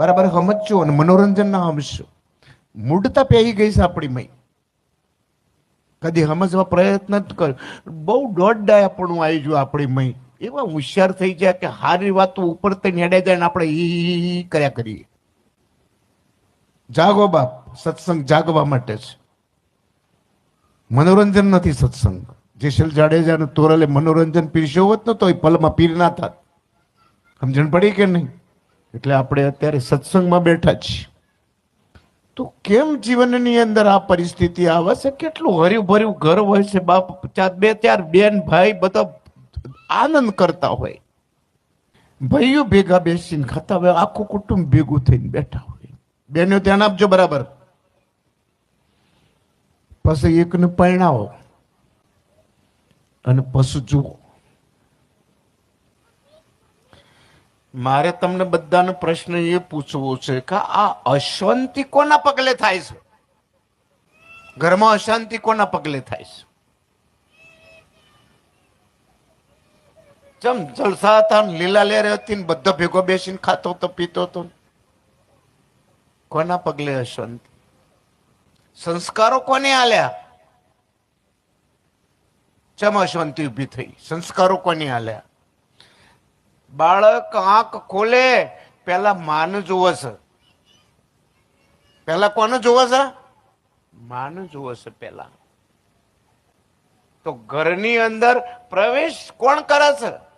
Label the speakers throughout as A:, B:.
A: બરાબર સમજજો અને મનોરંજન ના સમજશો મૂળતા પેહી ગઈ છે આપણી મય. કદી સમજવા પ્રયત્ન જ કર. બહુ દોઢ ડાયાપણું આવી ગયું આપણી મય. એવા હોશિયાર થઈ ગયા કે સારી વાતો ઉપર તે નેડે જાય ને આપણે ઈ કર્યા કરીએ. જાગો બાપ, સત્સંગ જાગવા માટે છે. મનોરંજન નથી સત્સંગ. જેસલ જાડેજા તોરલે મનોરંજન પીરસ્યો હોત ને તો એ પલમાં પીર ના થાત. સમજણ પડી કે નહીં? એટલે આપણે અત્યારે સત્સંગમાં બેઠા છીએ. તો કેમ જીવનની અંદર આ પરિસ્થિતિ આવે છે? કેટલું હર્યું ભર્યું ઘર હોય છે? બાપ, ચાર બે ચાર બેન, ભાઈ, બધા આનંદ કરતા હોય. ભાઈઓ ભેગા બેસીને ખાતા હોય, આખું કુટુંબ ભેગું થઈને બેઠા હોય. બેનો ધ્યાન આપજો બરાબર. પછી એકને પરણાવો. અને પશુ જુઓ. મારે તમને બધાનો પ્રશ્ન એ પૂછવો છે કે આ અશાંતિ કોના પગલે થાય છે? ઘરમાં અશાંતિ કોના પગલે થાય છે? ચમ જલસા હતા લીલા લેર હતી ને બધા ભેગો બેસીને ખાતો તો પીતો તો કોના પગલે અશાંતિ? સંસ્કારો કોને આલ્યા? ચમ અશાંતિ ઊભી થઈ, સંસ્કારો કોને આલ્યા? બાળક આંખ ખોલે, પેલા માન જોવે છે. પેલા કોને જોવે છે? માન જોવે છે પેલા. તો ઘરની અંદર પ્રવેશ કોણ કરે છે?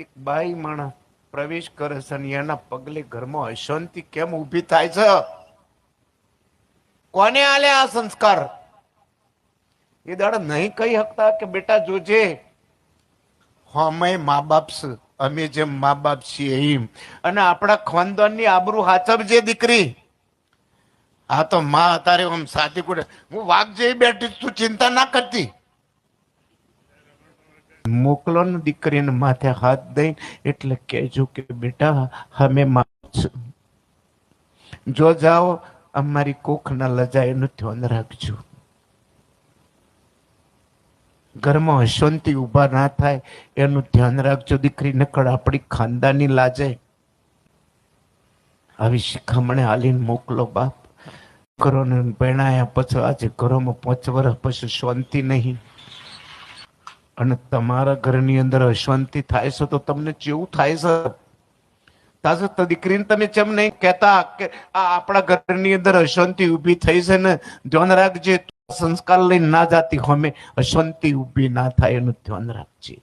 A: એક બાઈ માણસ પ્રવેશ કરે છે અને એના પગલે ઘરમાં અશાંતિ કેમ ઊભી થાય છે? કોને આલે આ સંસ્કાર? એ દાડા નહીં કહી શકતા કે બેટા જોજે. અમે મા બાપ અમે જેમ મા બાપ છીએ એમ. અને આપણા ખાનદાનની આબરૂ હાથવજે દીકરી. આ તો માં તારે આમ સાચી કુડે. હું વાઘ જેવી બેઠી તું ચિંતા ના કરતી. મોકલો ને દીકરીને માથે હાથ દઈ એટલે કહેજો કે બેટા અમે મા જો જાઓ, અમારી કોખ ના લજાય એનું ધ્યાન રાખજો. ઘરમાં અશાંતિ ઊભા ના થાય, એનું ધ્યાન રાખજો. દીકરી નકળ આપણી ખાનદાની લાજે. આવી શિખામણે હાલીને મોકલો બાપ. કરોને પહેણાયા પછી આજે ઘરોમાં પાંચ વર્ષ પછી શાંતિ નહીં. અને તમારા ઘરની અંદર અશાંતિ થાય છે તો તમને જેવું થાય છે. તાજો તો દીકરીને તમે કેમ નહીં કહેતા કે આ આપણા ઘરની અંદર અશાંતિ ઊભી થઈ છે ને ધ્યાન રાખજે. સંસ્કાર લઈને ના જાતી હોમે અશાંતિ ઊભી ના થાય એનું ધ્યાન રાખજે.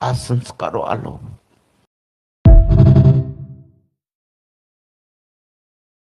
A: આ સંસ્કારો આલો.